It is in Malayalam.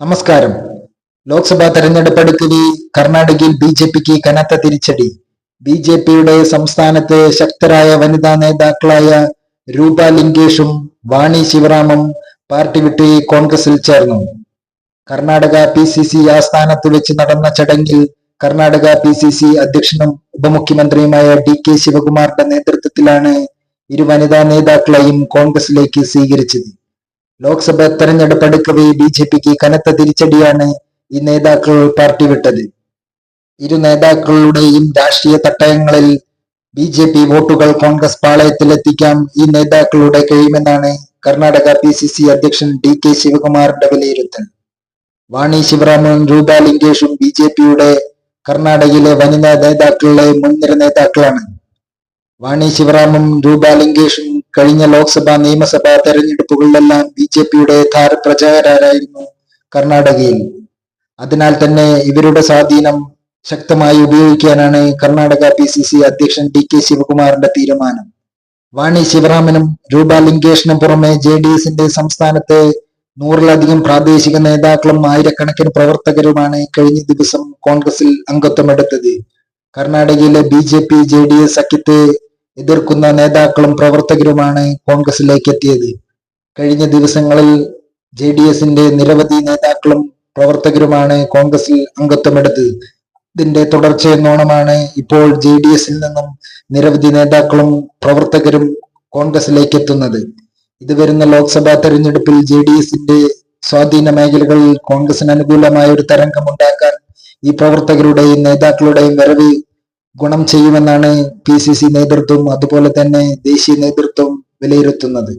നമസ്കാരം. ലോക്സഭാ തെരഞ്ഞെടുപ്പ് അടുക്കവെ കർണാടകയിൽ ബി ജെ പിക്ക് കനത്ത തിരിച്ചടി. ബി ജെ പിയുടെ സംസ്ഥാനത്ത് ശക്തരായ വനിതാ നേതാക്കളായ രൂപ ലിംഗേഷും വാണി ശിവറാമും പാർട്ടി വിട്ട് കോൺഗ്രസിൽ ചേർന്നു. കർണാടക പി സി സി ആസ്ഥാനത്ത് വെച്ച് നടന്ന ചടങ്ങിൽ കർണാടക പി സി സി അധ്യക്ഷനും ഉപമുഖ്യമന്ത്രിയുമായ ഡി കെ ശിവകുമാറിന്റെ നേതൃത്വത്തിലാണ് ഇരു വനിതാ നേതാക്കളെയും കോൺഗ്രസിലേക്ക് സ്വീകരിച്ചത്. ലോക്സഭ തെരഞ്ഞെടുപ്പ് അടുക്കവെ ബി ജെ പിക്ക് കനത്ത തിരിച്ചടിയാണ് ഈ നേതാക്കൾ പാർട്ടി വിട്ടത്. ഇരു നേതാക്കളുടെയും രാഷ്ട്രീയ തട്ടയങ്ങളിൽ ബി ജെ പി വോട്ടുകൾ കോൺഗ്രസ് പാളയത്തിലെത്തിക്കാൻ ഈ നേതാക്കളുടെ കഴിയുമെന്നാണ് കർണാടക പി സി സി അധ്യക്ഷൻ ഡി കെ ശിവകുമാറിന്റെ വിലയിരുത്തൽ. വാണി ശിവറാമും രൂപ ലിംഗേഷും ബി ജെ പിയുടെ കർണാടകയിലെ വനിതാ നേതാക്കളിലെ മുൻനിര നേതാക്കളാണ്. വാണി ശിവറാമും രൂപ ലിംഗേഷും കഴിഞ്ഞ ലോക്സഭാ നിയമസഭാ തെരഞ്ഞെടുപ്പുകളിലെല്ലാം ബി ജെ പിയുടെ താരപ്രചാരകരായിരുന്നു കർണാടകയിൽ. അതിനാൽ തന്നെ ഇവരുടെ സ്വാധീനം ശക്തമായി ഉപയോഗിക്കാനാണ് കർണാടക പി സി സി അധ്യക്ഷൻ ഡി കെ ശിവകുമാറിന്റെ തീരുമാനം. വാണി ശിവറാമനും രൂപ ലിംഗേഷിനും പുറമെ ജെ ഡി എസിന്റെ സംസ്ഥാനത്തെ നൂറിലധികം പ്രാദേശിക നേതാക്കളും ആയിരക്കണക്കിന് പ്രവർത്തകരുമാണ് കഴിഞ്ഞ ദിവസം കോൺഗ്രസിൽ അംഗത്വമെടുത്തത്. കർണാടകയിലെ B J P J D S സഖ്യത്തെ എതിർക്കുന്ന നേതാക്കളും പ്രവർത്തകരുമാണ് കോൺഗ്രസിലേക്ക് എത്തിയത് കഴിഞ്ഞ ദിവസങ്ങളിൽ ജെ ഡി എസിന്റെ നിരവധി നേതാക്കളും പ്രവർത്തകരുമാണ് കോൺഗ്രസിൽ അംഗത്വമെടുത്തത്. ഇതിന്റെ തുടർച്ചയെന്നോണമാണ് ഇപ്പോൾ ജെ ഡി എസിൽ നിന്നും നിരവധി നേതാക്കളും പ്രവർത്തകരും കോൺഗ്രസിലേക്ക് എത്തുന്നത് ഇത് വരുന്ന ലോക്സഭാ തെരഞ്ഞെടുപ്പിൽ ജെ ഡി എസിന്റെ സ്വാധീന മേഖലകളിൽ കോൺഗ്രസിന് അനുകൂലമായ ഒരു തരംഗമുണ്ടാക്കാൻ ഈ പ്രവർത്തകരുടെയും നേതാക്കളുടെയും വരവ് ഗുണം ചെയ്യുമെന്നാണ് പി സി സി നേതൃത്വം അതുപോലെ തന്നെ ദേശീയ നേതൃത്വം വിലയിരുത്തുന്നത്.